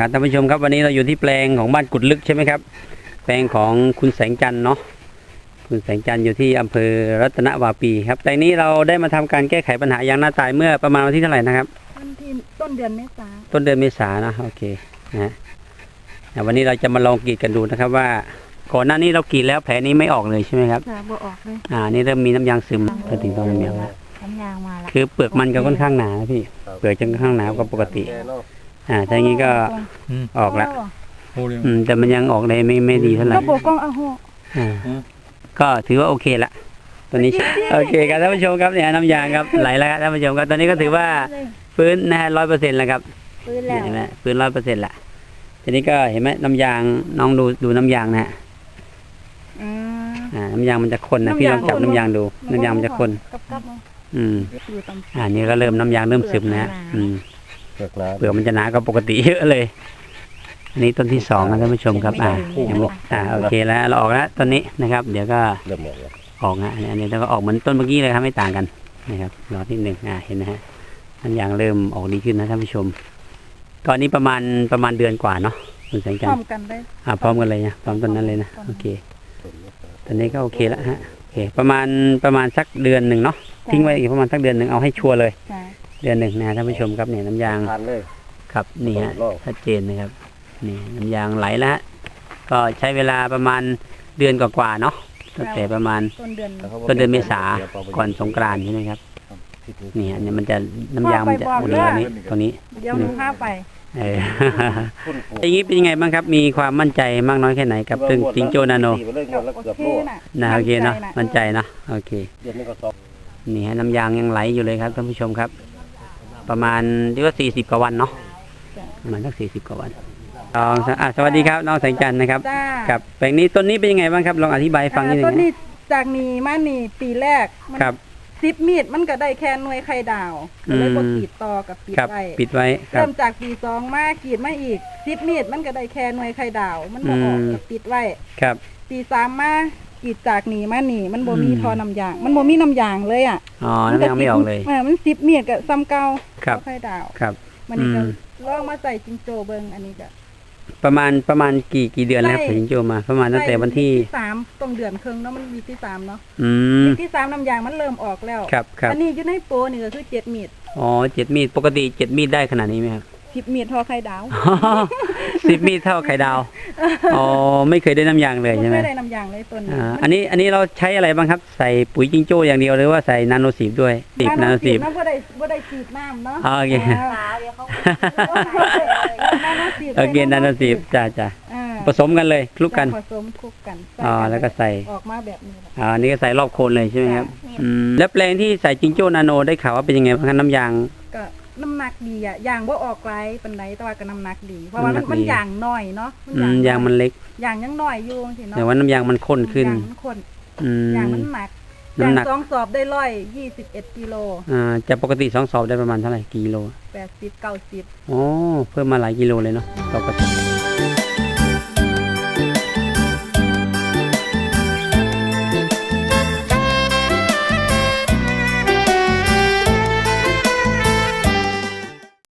ครับท่านผู้ชมครับวันนี้เราอยู่ที่แปลงของบ้านกุดลึกใช่ไหมครับ แปลงของคุณแสงจันทร์เนาะคุณแสงจันทร์อยู่ที่อำเภอรัตนวาปีครับแต่นี้เราได้มาทำการแก้ไขปัญหายางหน้าตายเมื่อประมาณวันที่เท่าไหร่นะครับ วันที่ต้นเดือนเมษาต้นเดือนเมษายนนะโอเคนะฮะอะวันนี้เราจะมาลองกรีดกันดูนะครับว่าก่อนหน้านี้เรากรีดแล้วแผลนี้ไม่ออกเลยใช่ไหมครับจะบ่ออกเลยอ่านี่เริ่มมีน้ำยางซึมพอถึงตอนน้ำยางแล้วน้ำยางมาละคือเปลือกมันก็ค่อนข้างหนานะพี่เปลือกจะค่อนข้างหนากว่าปกติอ่า ถ้าอย่างนี้ก็ออกละโอ้เรียงอืมแต่มันยังออกเลยไม่ไม่ดีเท่าไหร่ก็บอกกล้องเอาหัว อ่าก็ถือว่าโอเคละตัวนี้ โอเคครับท่านผู้ชมครับเนี่ยน้ำยางครับไหลแล้วครับท่านผู้ชมครับตอนนี้ก็ถือว่าฟื้นนะฮะร้อยเปอร์เซ็นต์แล้วครับปืนแล้วเห็นไหมฟื้นร้อยเปอร์เซ็นต์ละทีนี้ก็เห็นไหมน้ำยางน้องดูดูน้ำยางนะฮะอืมอ่าน้ำยางมันจะข้นนะพี่ลองจับน้ำยางดู น้ำยางมันจะข้นกับกับมาอืม อยู่ตำ อ่านี่ก็เริ่มน้ำยางเริ่มซึมนะฮะอืมเป ลือกหนาเปลือกมันจะหนากว่าปกติเยอะเลย อันนี้ต้นที่สองนะท่านผู้ชมครับ อ่ายังไม่อ่าโอเคแล้วเราออกแล้วต้นนี้นะครับ เดี๋ยวก็เริ่มหมดแล้วออกนะอันนี้อันนี้แล้วก็ออกเหมือนต้นเมื่อกี้เลยครับไม่ต่างกันนะครับรอที่หนึ่งอ่าเห็นนะฮะน้ำยางเริ่มออกดีขึ้นนะท่านผู้ชม ตอนนี้ประมาณประมาณเดือนกว่าเนาะคุณแสงจันร้อทมร์กันได้อ่าพร้อมกันเลยนะพร้อมต้นนั้นเลยนะโอเค ตอนนี้ก็โอเคแล้วฮะโอเค ประมาณประมาณสักเดือนหนึ่งเนาะทิ้งไว้อีกประมาณสักเดือนหนึ่งเอาให้ชัวร์เลย เดือนหนึ่งนะท่านผู้ชมครับเนี่ยน้ำยางทานเลยครับนี่ฮะลองชัดเจนนะครับนี่น้ำยางไหลแล้วฮะก็ใช้เวลาประมาณเดือนกว่าๆเนาะตั้งแต่ประมาณต้นเดือนต้นเดือนเมษาก่อนสงกรานต์ใช่ไหมครับนี่ฮะเนี่ยมันจะน้ำยางมันจะโอ้โหอันนี้ตรงนี้เดี๋ยวหนูพาไปเอออย่างนี้เป็นยังไงบ้างครับ มีความมั่นใจมากน้อยแค่ไหนกับตึงจิงโจนาโนตีไปเลยงวดละโอเกือบเคโลน่ะนะโอเคเนาะใจมั่นใจนะโอเคเดือนนี้ก็สองนี่ฮะน้ำยางยังไหลอยู่เลยครับท่านผู้ชมครับ ประมาณเรียกว่าสี่สิบกว่าวันเนาะประมาณสักสี่สิบกว่าวันลองอะสวัสดีครับน้องแสงจันทร์นะครับจ้าครับแปลงนี้ต้นนี้เป็นยังไงบ้างครับลองอธิบายให้ฟังนิดนึอ่าต้นงนี้นะจากนี้มานี่ปีแรกมันครับสิบมีดมันก็ได้แค่หน่วยไข่ดาวก็เลยอืมบ่กรีดต่อกับปิดครับ ไว้ปิดไว้ครัเริ่บมจากปีสองมากรีดมาอีกสิบมีดมันก็ได้แค่หน่วยไข่ดาว มันบ่ออกอืมก็ปิดไว้ ครับ ปีสามมา กรีดจากหนีมาหนีมันบ่มีอืม ทอน้ำยาง มันบ่มีน้ำยางเลยอะอ๋อน้ำยางไม่ออกเลยเออมันสิบมีดกับซ้ำเก่าครับบ่ไข่ดาวครับ มันนี่ก็อืม ลองมาใส่จิงโจเบิงอันนี้ก็ประมาณประมาณกี่กี่เดือนแล้วครับใช่ถึงโจมา ประมาณตั้งแต่วันที่ สามตรงเดือนครึ่งเนาะมันมีที่สามเนาะอืมที่สามน้ำยางมันเริ่มออกแล้วครับครับอันนี้อยู่ในโปรนี่ก็คือเจ็ดมีดอ๋อเจ็ดมีดปกติเจ็ดมีดได้ขนาดนี้ไหมครับ สิบมีดทอไข่ดาวสิบมีดเท่าไข่ดาวอ๋อไม่เคยได้น้ำยางเลยใช่ไหมไม่ได้น้ำยางเลยต้นอ่าอันนี้อันนี้เราใช้อะไรบ้างครับ ใส่ปุ๋ยจิงโจ้อย่างเดียวหรือว่าใส่นาโนสีบด้วยสีบนาโนสีบน้ำบ่ได้บ่ได้ฉีดน้ำเนาะอ๋อโอเค เดี๋ยวเขานาโนสีบโอเคนาโนสีบจ้าจ้าอ่าผสมกันเลยคลุกกัน ผสมคลุกกันใส่อ๋อแล้วก็ใส่ ออกมาแบบนี้แหละ อ่าอันนี้ก็ใส่รอบโคนเลยใช่ไหมครับจ้ะ อืมแล้วแปลงที่ใส่จิงโจ้นาโนได้ข่าวว่าเป็นยังไงบ้างครับน้ำยาง ก็น้ำหนักดีอะยางบ่ออกไกลปานใดแต่ว่าก็น้ำหนักดี เพราะว่าน้ำหนัมันกมันดียางน้อยเนาะอืมยางมันเล็ก ยางยังน้อยอยู่จังซี่เนาะแต่ว่าน้ำยางมันข้นขึ้น ยางมันข้นอืยางมมันหนักน้ำหนัก ยางสองสอบได้ร้อยยี่สิบเอ็ดกิโลอ่าจากปกติสองสอบได้ประมาณเท่าไหร่กิโลแปดสิบเก้าสิบ อ๋อเพิ่มมาหลายกิโลเลยเนาะต่อกระสอบ